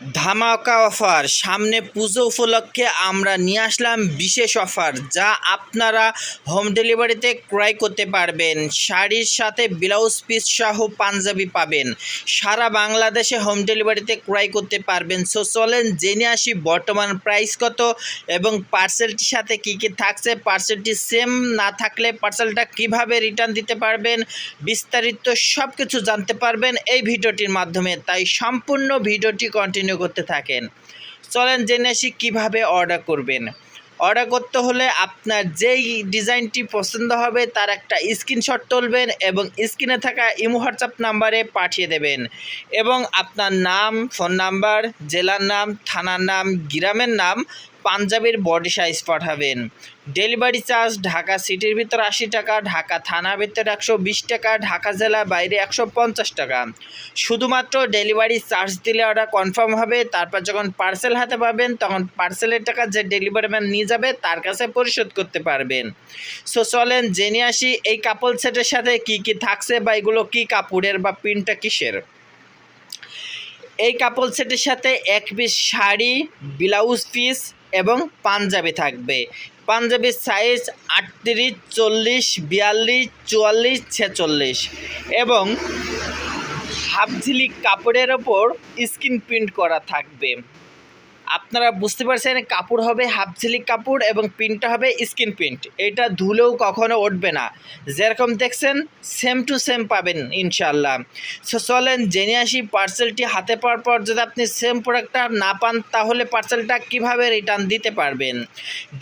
ধামাকা অফার। সামনে পুজো উপলক্ষে আমরা নিয়ে আসলাম বিশেষ অফার, যা আপনারা হোম ডেলিভারিতে ক্রয় করতে পারবেন। শাড়ির সাথে ব্লাউজ পিস সহ পাঞ্জাবি পাবেন। সারা বাংলাদেশে হোম ডেলিভারিতে ক্রয় করতে পারবেন। সো চলেন জেনে আসি বর্তমান প্রাইস কত এবং পার্সেলটির সাথে কী কী থাকছে। পার্সেলটি সেম না থাকলে পার্সেলটা কীভাবে রিটার্ন দিতে পারবেন, বিস্তারিত সব কিছু জানতে পারবেন এই ভিডিওটির মাধ্যমে। তাই সম্পূর্ণ ভিডিওটি কন্টিনিউ করতে থাকেন। চলেন জেনে আসি কীভাবে অর্ডার করবেন। অর্ডার করতে হলে আপনার যেই ডিজাইনটি পছন্দ হবে, তার একটা স্ক্রিনশট তুলবেন এবং স্ক্রিনে থাকা ইমো হোয়াটসঅ্যাপ নাম্বারে পাঠিয়ে দেবেন। এবং আপনার নাম ফোন নাম্বার জেলার নাম, থানার নাম, গ্রামের নাম পাঞ্জাবের বডি সাইজ পাঠাবেন। ডেলিভারি চার্জ ঢাকা সিটির ভিতর আশি টাকা, ঢাকা থানার ভিতর একশো বিশ টাকা, ঢাকা জেলা বাইরে একশো পঞ্চাশ টাকা। শুধুমাত্র ডেলিভারি চার্জ দিলে অর্ডার কনফার্ম হবে, তারপর যখন পার্সেল হাতে পাবেন, তখন পার্সেলের টাকা যে ডেলিভারি ম্যান নিয়ে যাবে, তার কাছে পরিশোধ করতে পারবেন। সো চলেন জেনে আসি এই কাপড় সেটের সাথে কি কি থাকছে বা এগুলো কী কাপড়ের বা প্রিন্টটা কিসের। এই কাপড় সেটের সাথে এক পিস শাড়ি ব্লাউজ পিস এবং পাঞ্জাবি থাকবে। পাঞ্জাবির সাইজ আটত্রিশ, চল্লিশ, বিয়াল্লিশ, চুয়াল্লিশ, ছেচল্লিশ। এবং হাফঝিলি কাপড়ের ওপর স্ক্রিন প্রিন্ট করা থাকবে। আপনারা বুঝতে পারছেন, কাপড় হবে হাফ ঝিলিক কাপড় এবং প্রিন্টটা হবে স্ক্রিন প্রিন্ট এটা ধুলেও কখনো উঠবে না। যেরকম দেখছেন সেম টু সেম পাবেন ইনশাল্লাহ সো চলেন জেনে আসি পার্সেলটি হাতে পাওয়ার পর যদি আপনি সেম প্রোডাক্টটা না পান, তাহলে পার্সেলটা কীভাবে রিটার্ন দিতে পারবেন?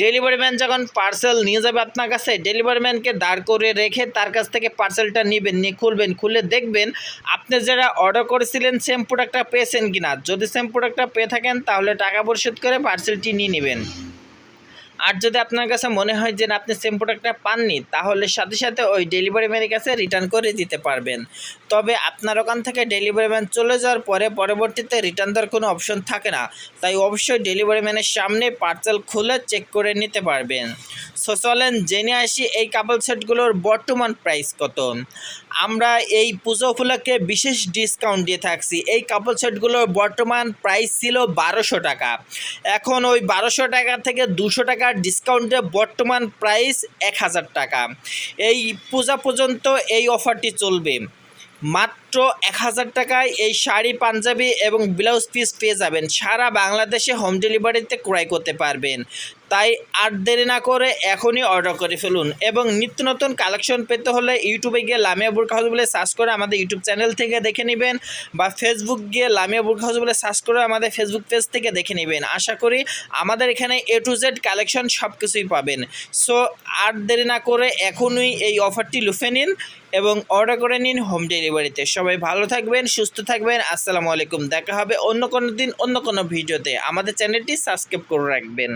ডেলিভারি ম্যান যখন পার্সেল নিয়ে যাবে আপনার কাছে ডেলিভারি ম্যানকে দাঁড় করে রেখে তার কাছ থেকে পার্সেলটা নেবেন, নিয়ে খুলবেন, খুলে দেখবেন আপনি যারা অর্ডার করেছিলেন সেম প্রোডাক্টটা পেয়েছেন কিনা। যদি সেম প্রোডাক্টটা পেয়ে থাকেন, তাহলে টাকা পরিশোধ করে পার্সেলটি নিয়ে নেবেন। আর যদি আপনার কাছে মনে হয় যে আপনি সেম প্রোডাক্টটা পাননি, তাহলে সাথে সাথে ওই ডেলিভারি ম্যানের কাছে রিটার্ন করে দিতে পারবেন। তবে আপনার ওখান থেকে ডেলিভারি ম্যান চলে যাওয়ার পরে পরবর্তীতে রিটার্ন দেওয়ার কোনো অপশন থাকে না। তাই অবশ্যই ডেলিভারি ম্যানের সামনে পার্সেল খুলে চেক করে নিতে পারবেন। সো চলেন জেনে আসি, এই কাপল সেটগুলোর বর্তমান প্রাইস কত। আমরা এই পুজো উপলক্ষে বিশেষ ডিসকাউন্ট দিয়ে থাকছি। এই কাপল সেটগুলোর বর্তমান প্রাইস ছিল বারোশো টাকা। এখন ওই বারোশো টাকা থেকে দুশো টাকার ডিসকাউন্টে বর্তমান প্রাইস এক হাজার টাকা। এই পূজা পর্যন্ত এই অফারটি চলবে। মাত্র এক হাজার টাকায় এই শাড়ি, পাঞ্জাবি এবং ব্লাউজ পিস পেয়ে যাবেন। সারা বাংলাদেশে হোম ডেলিভারিতে ক্রয় করতে পারবেন। তাই আর দেরি না করে এখনই অর্ডার করে ফেলুন। এবং নিত্য নতুন কালেকশন পেতে হলে ইউটিউবে গিয়ে লামিয়া বুর্কা হাউস বলে সার্চ করে আমাদের ইউটিউব চ্যানেল থেকে দেখে নেবেন বা ফেসবুক গিয়ে লামিয়া বুর্কা হাউস বলে সার্চ করে আমাদের ফেসবুক পেজ থেকে দেখে নেবেন। আশা করি আমাদের এখানে এ টু জেড কালেকশন সব কিছুই পাবেন। সো আর দেরি না করে এখনই এই অফারটি লুফে নিন এবং অর্ডার করে নিন হোম ডেলিভারিতে সবাই ভালো থাকবেন, সুস্থ থাকবেন। আসসালামু আলাইকুম। দেখা হবে অন্য কোনো দিন, অন্য কোনো ভিডিওতে। আমাদের চ্যানেলটি সাবস্ক্রাইব করে রাখবেন।